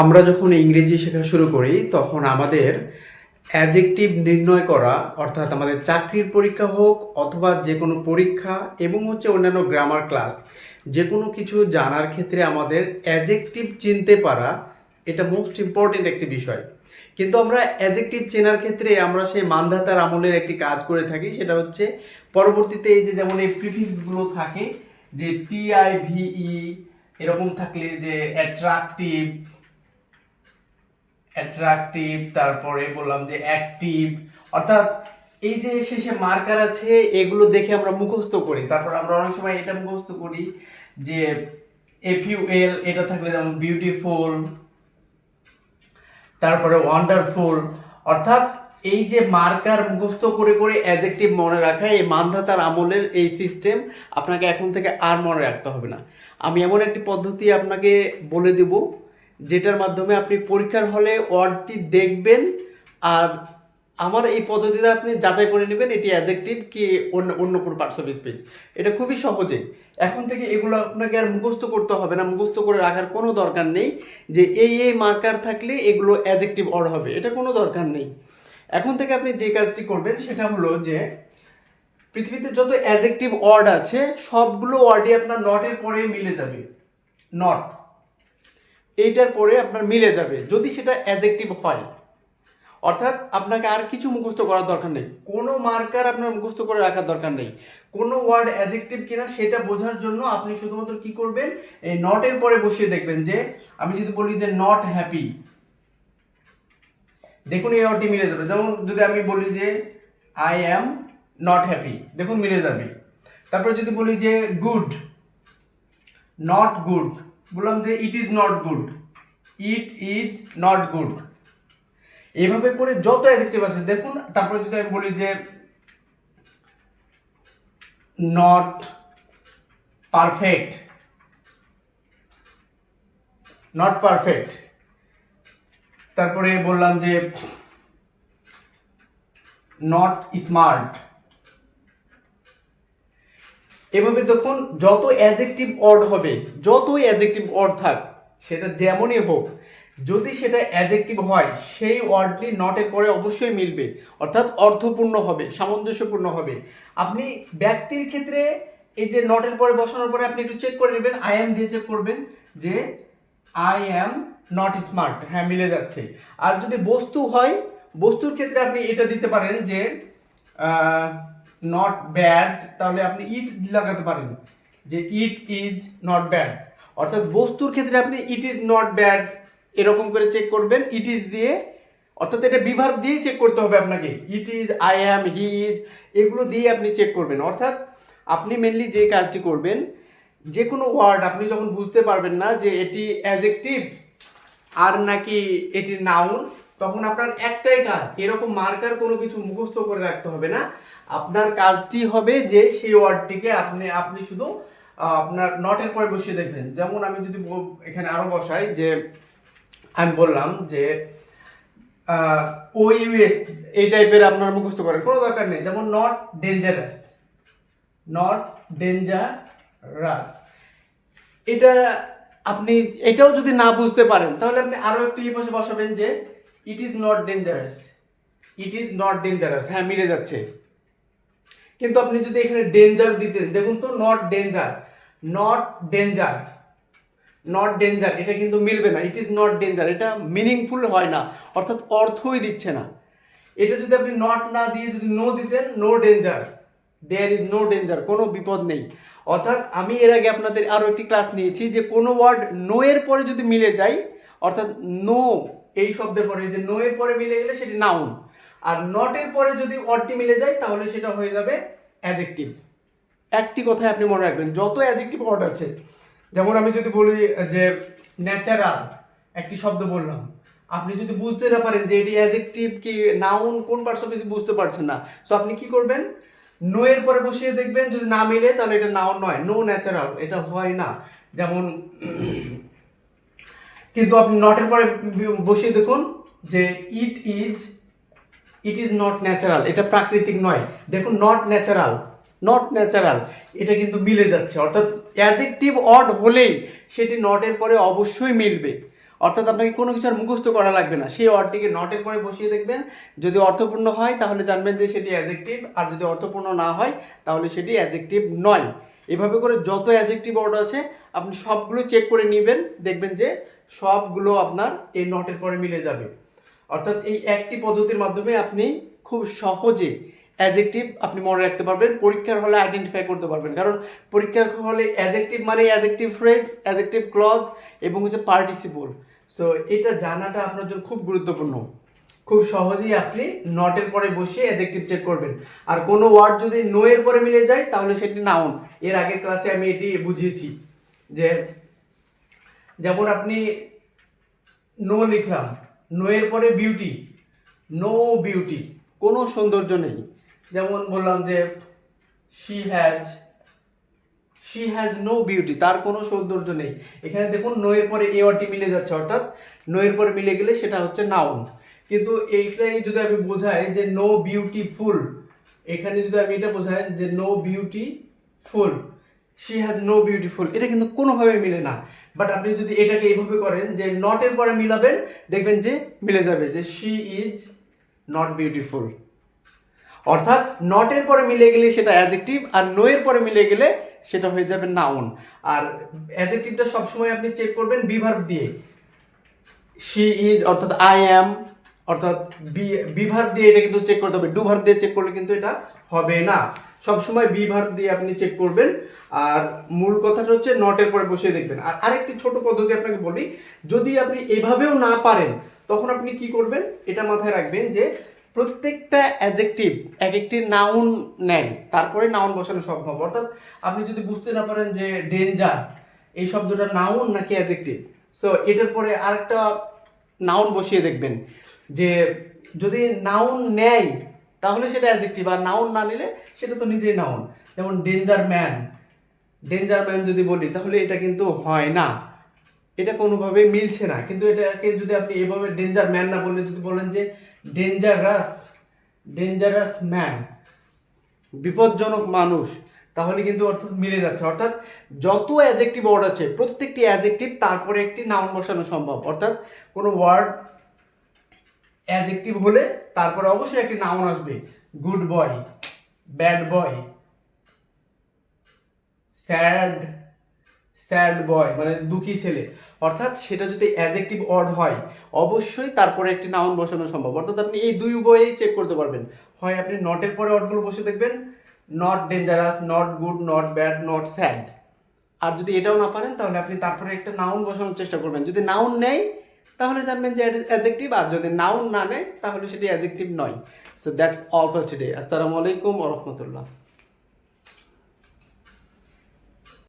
আমরা যখন ইংরেজি শেখা শুরু করি, তখন আমাদের অ্যাজেক্টিভ নির্ণয় করা, অর্থাৎ আমাদের চাকরির পরীক্ষা হোক অথবা যে কোনো পরীক্ষা এবং হচ্ছে অন্যান্য গ্রামার ক্লাস যে কোনো কিছু জানার ক্ষেত্রে আমাদের অ্যাজেক্টিভ চিনতে পারা, এটা মোস্ট ইম্পর্টেন্ট একটি বিষয়। কিন্তু আমরা অ্যাজেক্টিভ চেনার ক্ষেত্রে আমরা সেই মানধাতার আমলের একটি কাজ করে থাকি, সেটা হচ্ছে পরবর্তীতে এই যে যেমন এই প্রিফিক্সগুলো থাকে, যে টিআই ভিই এরকম থাকলে যে অ্যাট্রাকটিভ অ্যাট্রাকটিভ তারপরে বললাম যে অ্যাক্টিভ অর্থাৎ এই যে শেষে মার্কার আছে, এগুলো দেখে আমরা মুখস্থ করি। তারপর আমরা অনেক সময় এটা মুখস্থ করি যে এফইউএল এটা থাকলে যেমন বিউটিফুল তারপরে ওয়ান্ডারফুল অর্থাৎ এই যে মার্কার মুখস্থ করে করে অ্যাডজেক্টিভ মনে রাখা, এই মানধাতার আমলের এই সিস্টেম আপনাকে এখন থেকে আর মনে রাখতে হবে না। আমি এমন একটি পদ্ধতি আপনাকে বলে দেব যেটার মাধ্যমে আপনি পরীক্ষার হলে ওয়ার্ডটি দেখবেন আর আমার এই পদ্ধতিতে আপনি যাচাই করে নেবেন, এটি অ্যাজেক্টিভ কি অন্য অন্য কোনো পার্টস অফ স্পিচ এটা খুবই সহজে। এখন থেকে এগুলো আপনাকে আর মুখস্থ করতে হবে না, মুখস্থ করে রাখার কোনো দরকার নেই যে এই এই মার্কার থাকলে এগুলো অ্যাডজেক্টিভ অর্ড হবে। এটা কোনো দরকার নেই। এখন থেকে আপনি যে কাজটি করবেন, সেটা হলো যে পৃথিবীতে যত অ্যাডজেক্টিভ ওয়ার্ড আছে, সবগুলো ওয়ার্ডই আপনার নটের পরে মিলে যাবে। নট এইটার পরে আপনার মিলে যাবে। যদি সেটা অ্যাডজেক্টিভ হয়, অর্থাৎ আপনাকে আর কিছু মুখস্থ করার দরকার নেই। কোনো মার্কার আপনার মুখস্থ করে রাখার দরকার নেই। কোনো ওয়ার্ড অ্যাডজেক্টিভ কিনা সেটা বোঝার জন্য আপনি শুধুমাত্র কি করবেন, এই নটের পরে বসিয়ে দেখবেন যে, আমি যদি বলি যে নট হ্যাপি দেখুন এই ওয়ার্ডটি মিলে যাবে। যেমন যদি আমি বলি যে আই অ্যাম নট হ্যাপি দেখুন মিলে যাবে। তারপরে যদি বলি যে গুড নট গুড বললাম যে it is not good it is not good এইভাবে করে যত অ্যাডজেক্টিভ আছে, দেখুন, তারপরে যদি আমি বলি যে নট পারফেক্ট নট পারফেক্ট তারপরে বললাম যে নট স্মার্ট এভাবে দেখুন, যত অ্যাডজেক্টিভ ওয়ার্ড হবে, যতই অ্যাডজেক্টিভ ওয়ার্ড থাক, সেটা যেমনই হোক, যদি সেটা অ্যাডজেক্টিভ হয়, সেই ওয়ার্ডটি নটের পরে অবশ্যই মিলবে, অর্থাৎ অর্থপূর্ণ হবে, সামঞ্জস্যপূর্ণ হবে। আপনি ব্যক্তির ক্ষেত্রে এই যে নটের পরে বসানোর পরে আপনি একটু চেক করে নেবেন আই এম দিয়ে চেক করবেন যে আই অ্যাম নট স্মার্ট হ্যাঁ মিলে যাচ্ছে। আর যদি বস্তু হয়, বস্তুর ক্ষেত্রে আপনি এটা দিতে পারেন যে নট ব্যাড তাহলে আপনি ইট লাগাতে পারেন। যে ইট ইজ নট ব্যাড অর্থাৎ বস্তুর ক্ষেত্রে আপনি ইট ইজ নট ব্যাড এরকম করে চেক করবেন। ইট ইজ দিয়ে, অর্থাৎ এটা বিভাগ দিয়েই চেক করতে হবে আপনাকে। It is I am he is এগুলো দিয়ে আপনি চেক করবেন। অর্থাৎ আপনি মেনলি যে কাজটি করবেন, যে কোনো ওয়ার্ড আপনি যখন বুঝতে পারবেন না যে এটি অ্যাডজেক্টিভ আর নাকি এটি নাউন তখন আপনার একটাই কাজ, এরকম মার্কার কোনো কিছু মুখস্থ করে রাখতে হবে না। আপনার কাজটি হবে যে সেই ওয়ার্ডটিকে আপনি আপনি শুধু আপনার নটের পরে বসিয়ে দেখবেন। যেমন আমি যদি এখানে আরও বসাই যে, আমি বললাম যে ও ইউএস এই টাইপের আপনার মুখস্থ করেন, কোনো দরকার নেই। যেমন নট ডেঞ্জারাস নট ডেঞ্জারাস এটা আপনি, এটাও যদি না বুঝতে পারেন, তাহলে আপনি আরও একটু পাশে বসাবেন যে it is not dangerous it is not dangerous হ্যাঁ মিলে যাচ্ছে। কিন্তু আপনি যদি এখানে ডেঞ্জার দিতেন দেখুন তো not danger not danger not danger এটা কিন্তু মিলবে না। ইট ইজ নট ডেঞ্জার এটা মিনিংফুল হয় না অর্থাৎ অর্থই দিচ্ছে না। এটা যদি আপনি নট না দিয়ে যদি নো দিতেন no danger there is no danger কোনো বিপদ নেই। অর্থাৎ আমি এর আগে আপনাদের আরও একটি ক্লাস নিয়েছি যে কোনো ওয়ার্ড নো এর পরে যদি মিলে যায় অর্থাৎ নো এই শব্দের পরে যে নো এর পরে মিলে গেলে সেটি নাউন আর নট এর পরে যদি ওয়ার্ডটি মিলে যায়, তাহলে সেটা হয়ে যাবে অ্যাডজেক্টিভ একটি কথাই আপনি মনে রাখবেন, যত অ্যাডজেক্টিভ ওয়ার্ড আছে, যেমন আমি যদি বলি যে ন্যাচারাল একটি শব্দ বললাম, আপনি যদি বুঝতে না পারেন যে এটি অ্যাডজেক্টিভ কি নাউন কোন পার্টস অফ বুঝতে পারছেন না সো আপনি কি করবেন? নো এর পরে বসিয়ে দেখবেন, যদি না মিলে, তাহলে এটা নাউন নয় নো ন্যাচারাল এটা হয় না। যেমন কিন্তু আপনি নটের পরে বসিয়ে দেখুন যে it is it is not natural এটা প্রাকৃতিক নয়। দেখুন নট ন্যাচারাল নট ন্যাচারাল এটা কিন্তু মিলে যাচ্ছে। অর্থাৎ অ্যাজেক্টিভ অড হলেই সেটি নটের পরে অবশ্যই মিলবে। অর্থাৎ আপনাকে কোনো কিছু আর মুখস্থ করা লাগবে না। সেই ওয়ার্ডটিকে নটের পরে বসিয়ে দেখবেন। যদি অর্থপূর্ণ হয়, তাহলে জানবেন যে সেটি অ্যাজেক্টিভ আর যদি অর্থপূর্ণ না হয়, তাহলে সেটি অ্যাজেক্টিভ নয়। এভাবে করে যত অ্যাজেক্টিভ ওয়ার্ড আছে, আপনি সবগুলো চেক করে নেবেন, দেখবেন যে সবগুলো আপনার এই নটের পরে মিলে যাবে। অর্থাৎ এই একটি পদ্ধতির মাধ্যমে আপনি খুব সহজে অ্যাজেক্টিভ আপনি মনে রাখতে পারবেন, পরীক্ষার হলে আইডেন্টিফাই করতে পারবেন। কারণ পরীক্ষার হলে অ্যাজেক্টিভ মানে অ্যাজেক্টিভ ফ্রেজ অ্যাজেক্টিভ ক্লজ এবং হচ্ছে পার্টিসিপল সো এটা জানাটা আপনার জন্য খুব গুরুত্বপূর্ণ। খুব সহজেই আপনি নটের পরে বসিয়ে অ্যাজেক্টিভ চেক করবেন। আর কোনো ওয়ার্ড যদি নো এর পরে মিলে যায়, তাহলে সেটি নাউন এর আগের ক্লাসে আমি এটি বুঝিয়েছি যে, যেমন আপনি নো লিখলাম নো এর পরে বিউটি নো বিউটি কোনো সৌন্দর্য নেই। যেমন বললাম যে she has she has no beauty তার কোনো সৌন্দর্য নেই। এখানে দেখুন নো এর পরে এ অটি মিলে যাচ্ছে, অর্থাৎ নো এর পরে মিলে গেলে সেটা হচ্ছে নাউন কিন্তু এইখানে যদি আমি বোঝাই যে নো বিউটিফুল এখানে যদি আমি এটা বোঝাই যে no beautiful she has no beautiful এটা কিন্তু কোনোভাবে মিলে না। বাট আপনি যদি এটাকে এইভাবে করেন যে নটের পরে মিলাবেন, দেখবেন যে মিলে যাবে যে শি ইজ নট বিউটিফুল অর্থাৎ নটের পরে মিলে গেলে সেটা অ্যাজেক্টিভ আর নো এর পরে মিলে গেলে সেটা হয়ে যাবে নাউন আর অ্যাজেক্টিভটা সবসময় আপনি চেক করবেন বিভার্ব দিয়ে। শি ইজ অর্থাৎ আই অ্যাম অর্থাৎ বি বিভার দিয়ে এটা কিন্তু চেক করতে হবে। ডুভার দিয়ে চেক করলে কিন্তু এটা হবে না। সবসময় বিভার দিয়ে আপনি চেক করবেন। আর মূল কথাটা হচ্ছে নটের পরে বসিয়ে দেখবেন। আর আরেকটি ছোট পদ্ধতি আপনাকে বলি, যদি আপনি এভাবেও না পারেন, তখন আপনি কি করবেন? এটা মাথায় রাখবেন যে প্রত্যেকটা অ্যাজেক্টিভ এক একটি নাউন নেয়, তারপরে নাউন বসানো সম্ভব। অর্থাৎ আপনি যদি বুঝতে না পারেন যে ডেঞ্জার এই শব্দটা নাউন নাকি অ্যাজেক্টিভ সো এটার পরে আরেকটা নাউন বসিয়ে দেখবেন। যে যদি নাউন নেয়, তাহলে সেটা অ্যাজেক্টিভ আর নাউন না নিলে সেটা তো নিজেই নাউন যেমন ডেঞ্জার ম্যান ডেঞ্জার ম্যান যদি বলি, তাহলে এটা কিন্তু হয় না। এটা কোনোভাবে মিলছে না। কিন্তু এটাকে যদি আপনি এভাবে ডেঞ্জার ম্যান না বললে যদি বলেন যে ডেঞ্জারাস ডেঞ্জারাস ম্যান বিপজ্জনক মানুষ, তাহলে কিন্তু অর্থাৎ মিলে যাচ্ছে। অর্থাৎ যত অ্যাজেক্টিভ ওয়ার্ড আছে, প্রত্যেকটি অ্যাজেক্টিভ তারপরে একটি নাউন বসানো সম্ভব। অর্থাৎ কোনো ওয়ার্ড অ্যাজেক্টিভ হলে তারপরে অবশ্যই একটি নাউন আসবে। Good boy bad boy sad sad boy মানে দুঃখী ছেলে। অর্থাৎ সেটা যদি অ্যাজেক্টিভ ওয়ার্ড হয়, অবশ্যই তারপরে একটি নাউন বসানো সম্ভব। অর্থাৎ আপনি এই দুই উভয়েই চেক করতে পারবেন। হয় আপনি নটের পরে ওয়ার্ডগুলো বসে দেখবেন not dangerous not good not bad not sad আর যদি এটাও না পারেন, তাহলে আপনি তারপরে একটা নাউন বসানোর চেষ্টা করবেন। যদি নাউন নেই তাহলে জানবেন যে অ্যাজেক্টিভ আর যদি নাউন না নেয়, তাহলে সেটি অ্যাজেক্টিভ নয়। So that's all for today আসসালামু আলাইকুম ওয়া রাহমাতুল্লাহ